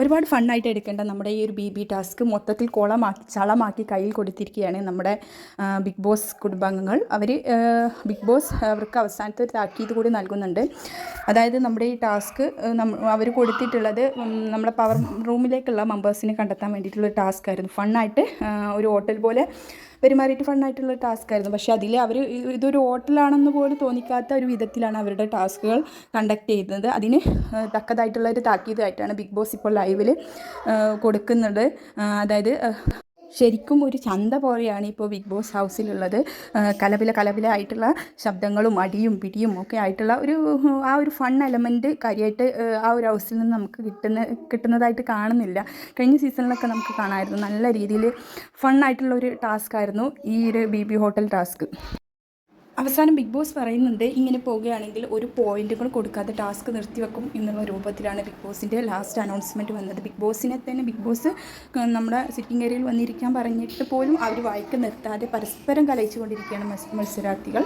ഒരുപാട് ഫണ്ണായിട്ട് എടുക്കേണ്ട നമ്മുടെ ഈ ഒരു ബി ബി ടാസ്ക് മൊത്തത്തിൽ കുളമാക്കി ചളമാക്കി കയ്യിൽ കൊടുത്തിരിക്കുകയാണ് നമ്മുടെ ബിഗ് ബോസ് കുടുംബാംഗങ്ങൾ. അവർ ബിഗ് ബോസ് അവർക്ക് അവസാനത്തെ ഒരു താക്കീത് കൂടി നൽകുന്നുണ്ട്. അതായത് നമ്മുടെ ഈ ടാസ്ക് അവർ കൊടുത്തിട്ടുള്ളത് നമ്മുടെ പവർ റൂമിലേക്കുള്ള മെമ്പേഴ്സിനെ കണ്ടെത്താൻ വേണ്ടിയിട്ടുള്ള ടാസ്ക് ആയിരുന്നു. ഫണ്ണായിട്ട് ഒരു ഹോട്ടൽ പോലെ പെരുമാറിയിട്ട് ഫണ്ണായിട്ടുള്ള ടാസ്ക് ആയിരുന്നു പക്ഷേ അതിൽ അവർ ഇതൊരു ഹോട്ടലാണെന്ന് പോലും തോന്നിക്കാത്ത ഒരു വിധത്തിലാണ് അവരുടെ ടാസ്കുകൾ കണ്ടക്ട് ചെയ്യുന്നത്. അതിന് തക്കതായിട്ടുള്ള ഒരു താക്കീതായിട്ടാണ് ബിഗ് ബോസ് ഇപ്പോൾ ലൈവിൽ കൊടുക്കുന്നത്. അതായത് ശരിക്കും ഒരു ചന്ത പോലെയാണ് ഇപ്പോൾ ബിഗ് ബോസ് ഹൗസിലുള്ളത്. കലപില കലപില ആയിട്ടുള്ള ശബ്ദങ്ങളും അടിയും പിടിയും ഒക്കെ ആയിട്ടുള്ള ഒരു ആ ഒരു ഫൺ എലമെന്റ് കാര്യമായിട്ട് ആ ഒരു ഹൗസിൽ നിന്ന് നമുക്ക് കിട്ടുന്ന കിട്ടുന്നതായിട്ട് കാണുന്നില്ല. കഴിഞ്ഞ സീസണിലൊക്കെ നമുക്ക് കാണാമായിരുന്നു. നല്ല രീതിയിൽ ഫണ്ണായിട്ടുള്ള ഒരു ടാസ്ക് ആയിരുന്നു ഈ ഒരു ബി ബി ഹോട്ടൽ ടാസ്ക് അവസാനം ബിഗ് ബോസ് പറയുന്നുണ്ട് ഇങ്ങനെ പോവുകയാണെങ്കിൽ ഒരു പോയിന്റുകൾ കൊടുക്കാതെ ടാസ്ക് നിർത്തിവെക്കും എന്നുള്ള രൂപത്തിലാണ് ബിഗ് ബോസിന്റെ ലാസ്റ്റ് അനൗൺസ്മെന്റ് വന്നത്. ബിഗ് ബോസിനെ തന്നെ ബിഗ് ബോസ് നമ്മുടെ സിറ്റിംഗ് ഏരിയയിൽ വന്നിരിക്കാൻ പറഞ്ഞിട്ട് പോലും അവർ വായിക്ക് നിർത്താതെ പരസ്പരം കലയിച്ചുകൊണ്ടിരിക്കുകയാണ് മത്സരാർത്ഥികൾ.